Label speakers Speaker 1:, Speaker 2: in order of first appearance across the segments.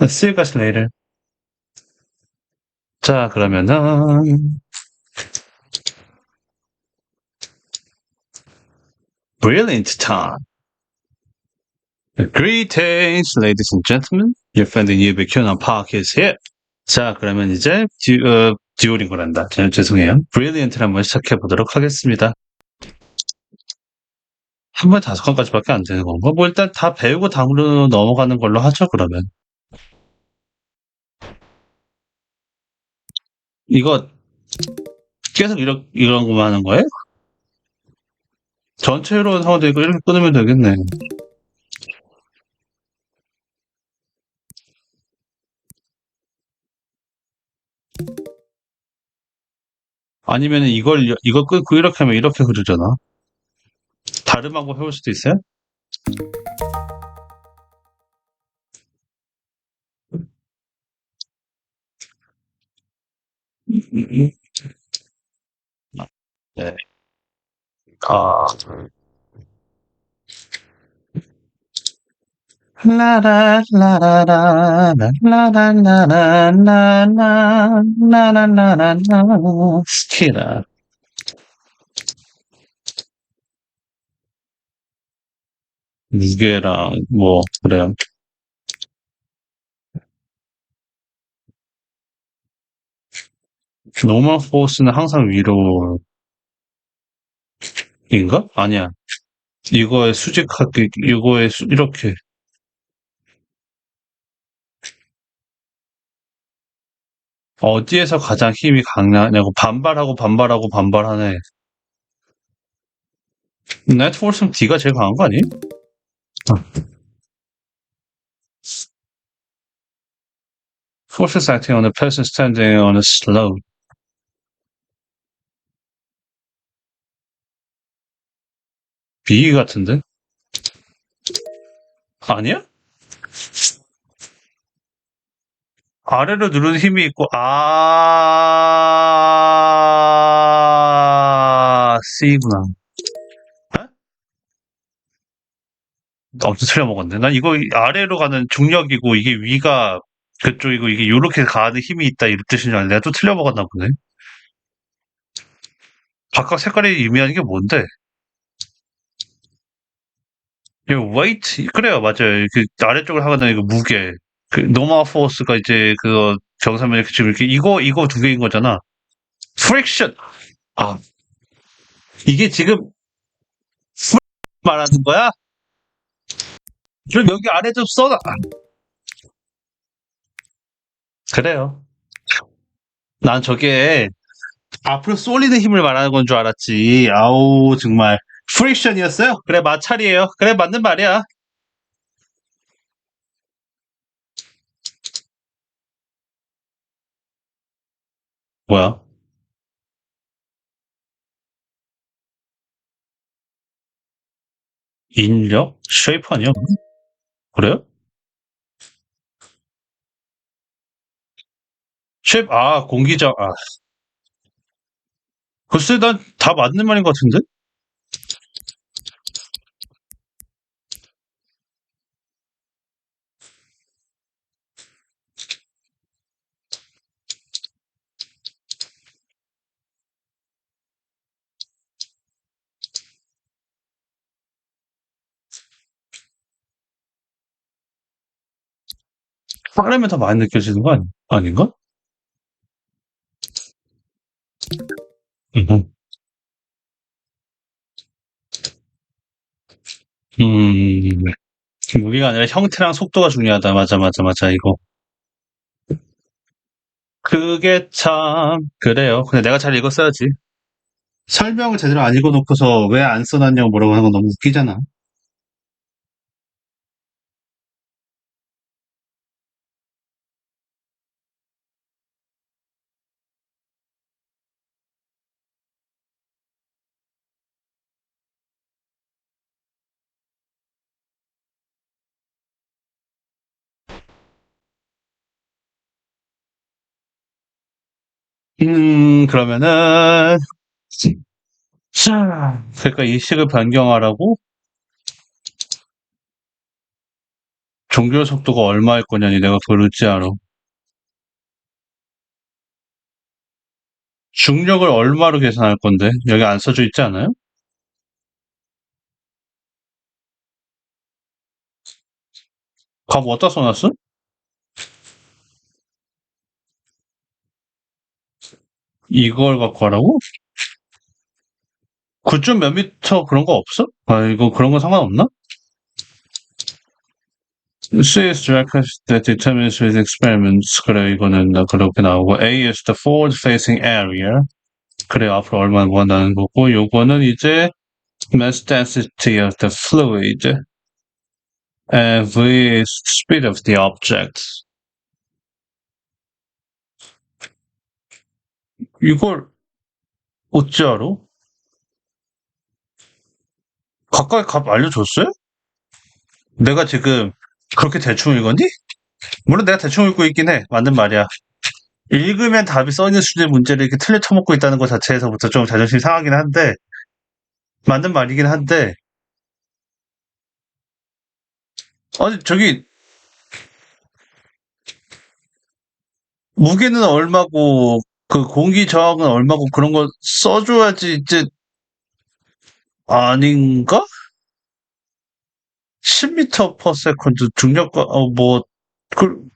Speaker 1: Let's see you guys later. 자, 그러면은. Brilliant time. Greetings, ladies and gentlemen. Your friend in UB q on Park is here. 자, 그러면 이제 듀, 어, 듀오링고란다. 죄송해요. Brilliant를 한번 시작해 보도록 하겠습니다. 한 번에 다섯 권까지밖에 안 되는 건가? 뭐 일단 다 배우고 다음으로 넘어가는 걸로 하죠, 그러면. 이거 계속 이런 이런 거만 하는 거예요? 전체로 하면 되고 이렇게 끊으면 되겠네. 아니면 이걸 이거 끊고 이렇게 하면 이렇게 그리잖아. 다름하고 해볼 수도 있어요? 네. 아, 라라라라라라라라라라라라라라라라 스키라 미개랑 뭐 그래요 노멀 포스는 항상 위로 인가? 아니야. 이거에 수직하게 이거에 수- 이렇게 어디에서 가장 힘이 강하냐고 반발하고 반발하고 반발하네. 네트워크는 D가 제일 강한 거 아니? Forces acting on a person standing on a slope. B 같은데? 아니야? 아래로 누르는 힘이 있고, 아, C구나. 에? 엄청 틀려먹었네. 난 이거 아래로 가는 중력이고, 이게 위가 그쪽이고, 이게 요렇게 가는 힘이 있다, 이런 뜻인 줄 알았는데, 내가 또 틀려먹었나 보네. 바깥 색깔이 의미하는 게 뭔데? 이거 weight 그래요 맞아요. 그 아래쪽을 하거나 이거 무게. 그 normal force가 이제 그거 정사면에 그 지금 이렇게 이거 이거 두 개인 거잖아. Friction. 아 이게 지금 말하는 거야? 그럼 여기 아래 좀 써놔. 그래요. 난 저게 앞으로 쏠리는 힘을 말하는 건 줄 알았지. 아우 정말 프릭션이었어요? 그래 마찰이에요 그래 맞는 말이야 뭐야 인력? 쉐이프 아니야? 그래요? 쉐이프 아 공기적 아 글쎄 난 다 맞는 말인 것 같은데? 빠르면 더 많이 느껴지는 거 아니, 아닌가? 음, 음, 무게가 아니라 형태랑 속도가 중요하다. 맞아, 맞아, 맞아, 이거. 그게 참, 그래요. 근데 내가 잘 읽었어야지. 설명을 제대로 안 읽어놓고서 왜 안 써놨냐고 뭐라고 하는 건 너무 웃기잖아. 음, 그러면은, 자, 그러니까 이 식을 변경하라고? 종결 속도가 얼마일 거냐니 내가 어찌 알아. 중력을 얼마로 계산할 건데? 여기 안 써져 있지 않아요? 값 어디다 써놨어? 이걸 갖고 하라고? 9점 몇 미터 그런 거 없어? 아, 이거 그런 거 상관없나? C is direct that determines with experiments. 그래, 이거는 나 그렇게 나오고. A is the forward facing area. 그래, 앞으로 얼마나 원하는 거고. 요거는 이제 mass density of the fluid. And V is speed of the object. 이걸 어찌 알아? 가까이 값 알려줬어요? 내가 지금 그렇게 대충 읽었니? 물론 내가 대충 읽고 있긴 해. 맞는 말이야. 읽으면 답이 써있는 수준의 문제를 이렇게 틀려 쳐먹고 있다는 것 자체에서부터 좀 자존심이 상하긴 한데, 맞는 말이긴 한데, 아니, 저기, 무게는 얼마고, 그 공기 저항은 얼마고 그런 거 써줘야지, 이제, 아닌가? 10m per second 중력과, 어, 뭐, 그,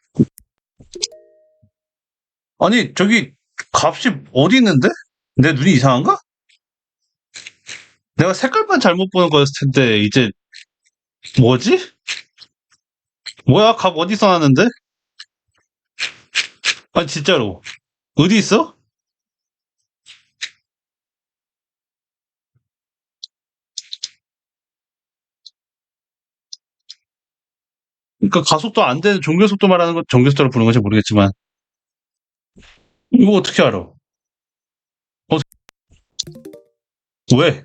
Speaker 1: 아니, 저기, 값이 어디 있는데? 내 눈이 이상한가? 내가 색깔만 잘못 보는 거였을 텐데, 이제, 뭐지? 뭐야, 값 어디 써놨는데? 아니, 진짜로. 어디 있어? 그러니까 가속도 안 되는 종교 속도 말하는 건 종교 속도로 부르는 건지 모르겠지만 이거 어떻게 알아? 어, 왜?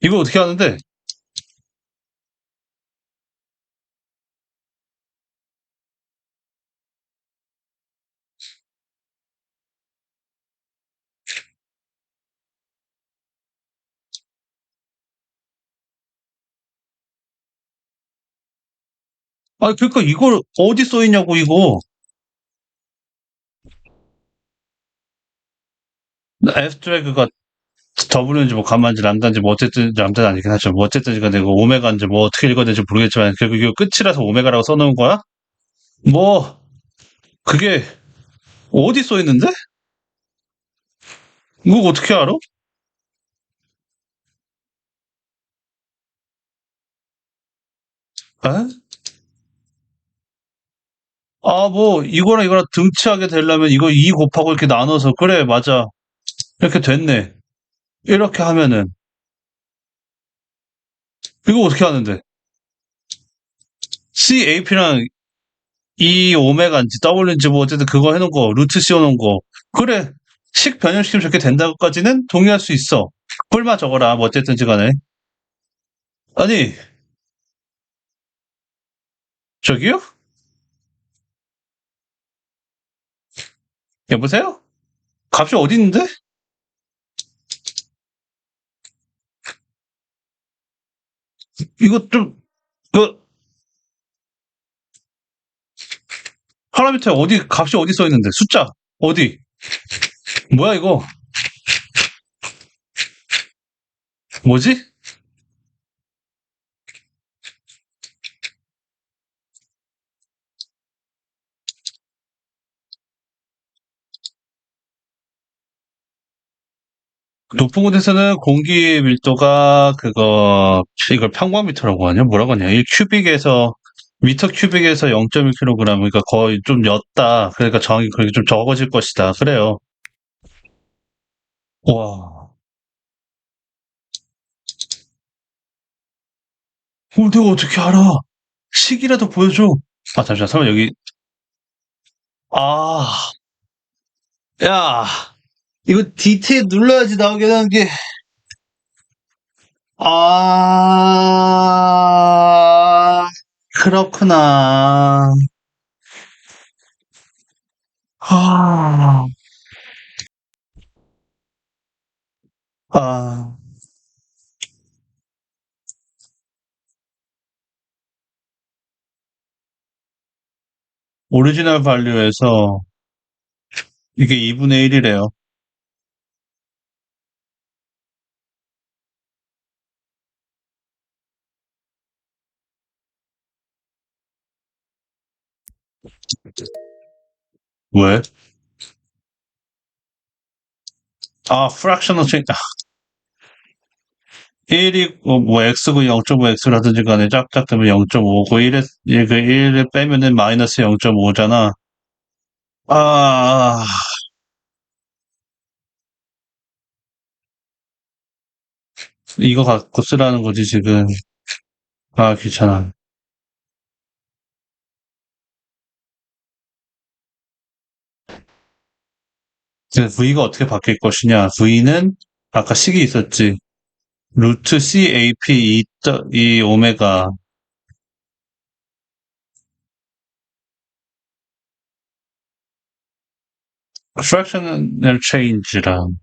Speaker 1: 이거 어떻게 하는데? 아, 그러니까 이걸 어디 써 있냐고 이거. 드래그가 W인지 뭐 가마인지 람다인지 뭐 어쨌든 람다는 아니긴 하죠. 뭐 어쨌든 간에 그 오메가인지 뭐 어떻게 읽어야 되는지 모르겠지만 결국 이거 끝이라서 오메가라고 써놓은 거야? 뭐 그게 어디 써 있는데? 이거 어떻게 알아? 에? 아, 뭐, 이거랑 이거랑 등치하게 되려면 이거 2 곱하고 이렇게 나눠서, 그래, 맞아. 이렇게 됐네. 이렇게 하면은. 이거 어떻게 하는데? CAP랑 E 오메가인지 W인지 뭐 어쨌든 그거 해놓은 거, 루트 씌워놓은 거. 그래. 식 변형시키면 저렇게 된다고까지는 동의할 수 있어. 꿀만 적어라. 뭐 어쨌든지 간에. 아니. 저기요? 여보세요? 값이 어디 있는데? 이거 좀, 그, 파라미터 어디, 값이 어디 써 있는데? 숫자, 어디? 뭐야, 이거? 뭐지? 높은 곳에서는 공기 밀도가 그거 이걸 평방미터라고 하냐? 뭐라고 하냐? 1 큐빅에서 미터 큐빅에서 0.1kg 그러니까 거의 좀 였다. 그러니까 정확히 그렇게 좀 적어질 것이다. 그래요. 와. 어, 내가 어떻게 알아? 식이라도 보여줘. 아 잠시만. 설마 여기. 아. 야, 이거 디테일 눌러야지 나오게 되는 게. 아, 그렇구나. 아, 아. 오리지널 발류에서 이게 2분의 1이래요. 왜? 아, 프랙셔널 체인. 1이 뭐 x고 0.5x라든지 간에 짝짝 되면 0.5고 1에 1을 빼면은 마이너스 0.5잖아. 아, 이거 갖고 쓰라는 거지 지금. 아, 귀찮아. 이제 V가 어떻게 바뀔 것이냐. V는 아까 식이 있었지. 루트 CAP 이, 이 오메가 fractional change랑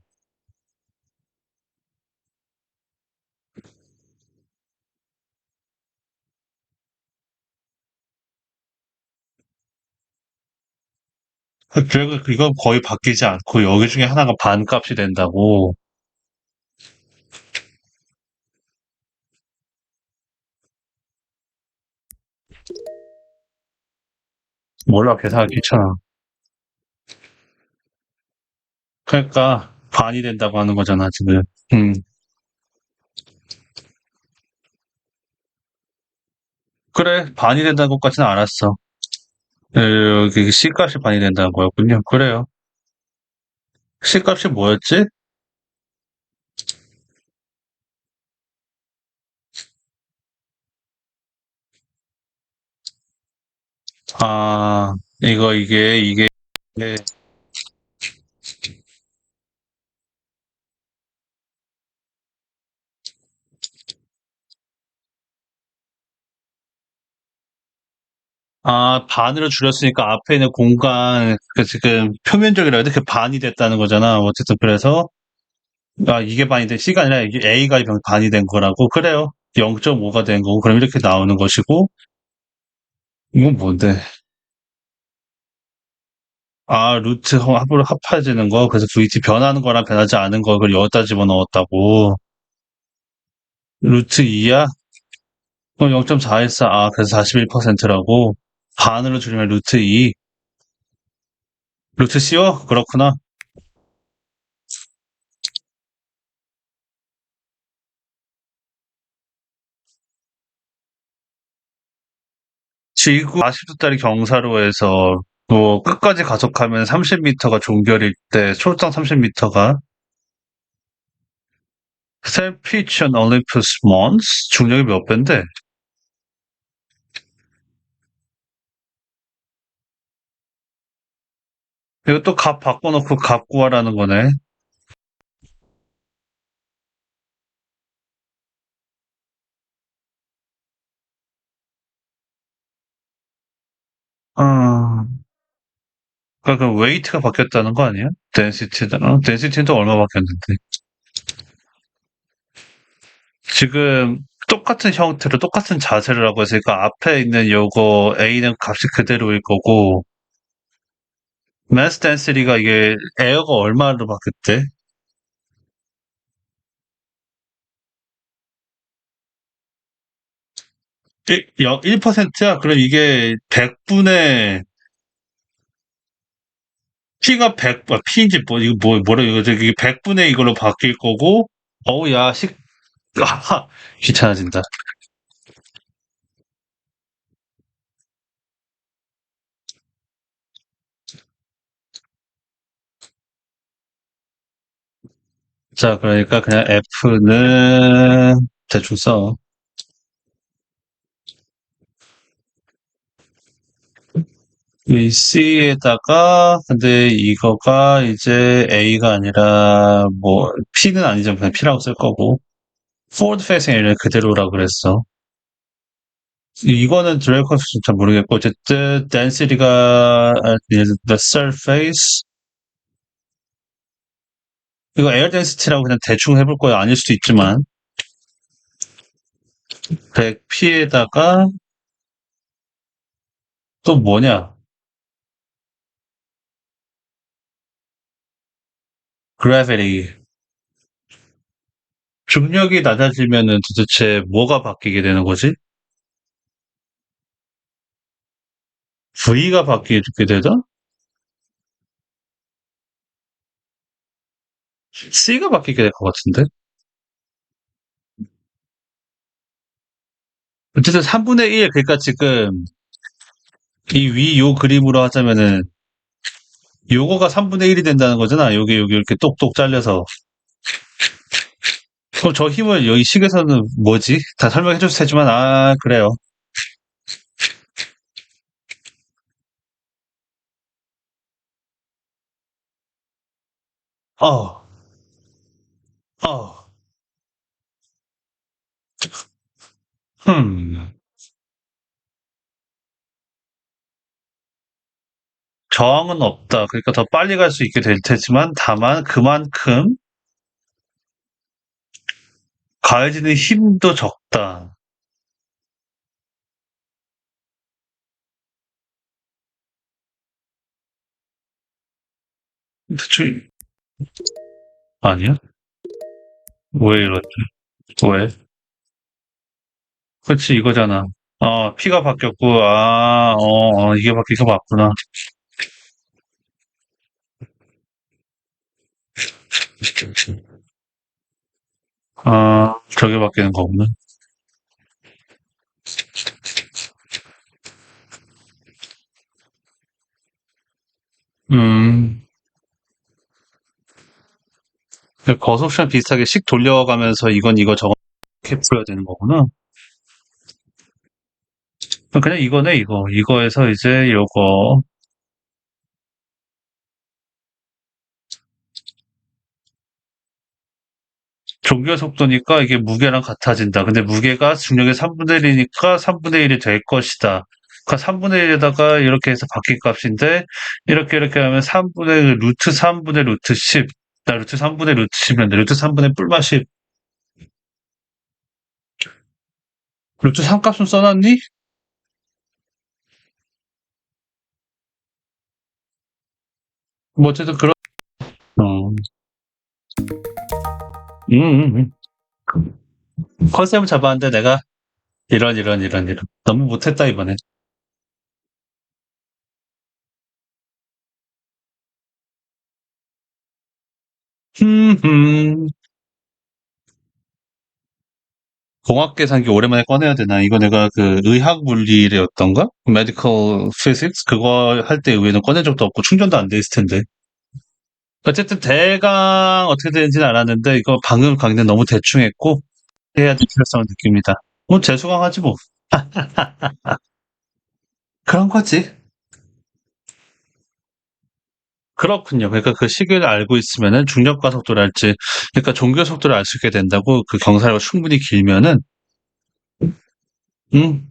Speaker 1: 결국 이건 거의 바뀌지 않고 여기 중에 하나가 반값이 된다고. 몰라 계산하기 귀찮아. 그러니까 반이 된다고 하는 거잖아 지금. 음. 그래 반이 된다는 것까지는 알았어. 여기 C값이 반이 된다는 거였군요. 그래요. C값이 뭐였지? 아, 이거, 이게, 이게, 아, 반으로 줄였으니까 앞에 있는 공간, 그 지금 표면적이라 해야 돼? 그 반이 됐다는 거잖아. 어쨌든 그래서, 아, 이게 반이 된, C가 아니라 이게 A가 반이 된 거라고? 그래요. 0.5가 된 거고, 그럼 이렇게 나오는 것이고, 이건 뭔데? 아, 루트 합으로 합해지는 거, 그래서 VT 변하는 거랑 변하지 않은 거, 그걸 여기다 집어넣었다고. 루트 2야? 그럼 0.414, 아, 그래서 41%라고. 반으로 줄이면 루트 2. 루트 C요? 그렇구나. 지구 40도짜리 경사로에서 뭐 끝까지 가속하면 30m가 종결일 때 초당 30m가 셀피치언 올림푸스 몬스 중력이 몇 배인데? 이거 또 값 바꿔놓고 값 구하라는 거네. 아, 그러니까 그 웨이트가 바뀌었다는 거 아니야? 덴시티는, 어? 덴시티는 또 얼마 바뀌었는데. 지금 똑같은 형태로 똑같은 자세를 하고 있으니까 앞에 있는 요거 A는 값이 그대로일 거고 마스 덴시티가 이게 에어가 얼마로 바뀌었대? 1, 1%야? 그럼 이게 100분의 P가 100, 아, P인지 뭐, 이거 뭐, 뭐라, 이거 저기 100분의 이걸로 바뀔 거고, 어우, 야, 식, 아, 귀찮아진다. 자, 그러니까 그냥 F는 대충 써. 이 C에다가, 근데 이거가 이제 A가 아니라, 뭐, P는 아니죠. 그냥 P라고 쓸 거고. forward facing A를 그대로라고 그랬어. 이거는 드레이커스 진짜 모르겠고, 어쨌든, density가, the surface, 이거 에어 덴시티라고 그냥 대충 해볼 거야. 아닐 수도 있지만. 100p에다가 또 뭐냐? 그래비티. 중력이 낮아지면은 도대체 뭐가 바뀌게 되는 거지? V가 바뀌게 되다? C가 바뀌게 될 것 같은데? 어쨌든 3분의 1, 그러니까 지금 이 위 요 그림으로 하자면은 요거가 3분의 1이 된다는 거잖아. 요게 요게 이렇게 똑똑 잘려서. 그럼 저 힘을 여기 식에서는 뭐지? 다 설명해 줬을 테지만 아 그래요. 어. 어. 흠. 저항은 없다. 그러니까 더 빨리 갈 수 있게 될 테지만 다만 그만큼 가해지는 힘도 적다. 대충 아니야? 왜 이러지? 왜? 그렇지 이거잖아. 어 피가 바뀌었고 아 어, 어, 이게 바뀌가 맞구나. 아 저게 바뀌는 거구나. 음. 그 거속시간 비슷하게 씩 돌려가면서 이건 이거 저거 이렇게 풀어야 되는 거구나. 그냥 이거네 이거. 이거에서 이제 요거 종교 속도니까 이게 무게랑 같아진다. 근데 무게가 중력의 3분의 1이니까 3분의 1이 될 것이다. 그러니까 3분의 1에다가 이렇게 해서 바뀐 값인데 이렇게 이렇게 하면 3분의 루트 3분의 루트 10. 나 루트 3분의 루트 10인데 루트 3분의 뿔마 10. 루트 3 값은 써놨니? 뭐 어쨌든 그런 어. 음, 음, 음. 컨셉을 잡았는데 내가 이런 이런 이런 이런 너무 못했다 이번에. 흠흠. 공학 계산기 오랜만에 꺼내야 되나? 이거 내가 그 의학 물리였던가? 메디컬 피직스 그거 할 때 의외는 꺼낸 적도 없고 충전도 안 돼 있을 텐데. 어쨌든 대강 어떻게 되는지는 알았는데 이거 방금 강의는 너무 대충 했고 해야 될 필요성을 느낍니다. 뭐 재수강하지 뭐. 그런 거지. 그렇군요. 그러니까 그 시기를 알고 있으면은 중력과 속도를 알지. 그러니까 종교 속도를 알 수 있게 된다고 그 경사가 충분히 길면은 음.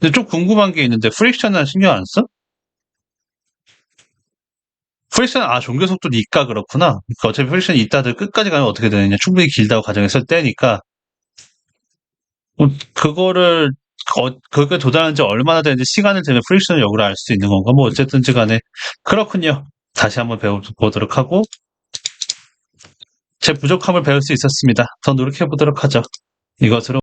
Speaker 1: 근데 좀 궁금한 게 있는데 프릭션은 신경 안 써? 프릭션 아 종교 속도도 있까 그렇구나. 그러니까 어차피 프릭션이 있다들 끝까지 가면 어떻게 되느냐. 충분히 길다고 가정했을 때니까 뭐 그거를 어, 그게 도달한지 얼마나 되는지 시간을 되면 프릭션 역으로 알 수 있는 건가? 뭐 어쨌든지 간에 그렇군요. 다시 한번 배워보도록 하고 제 부족함을 배울 수 있었습니다. 더 노력해 보도록 하죠. 이것으로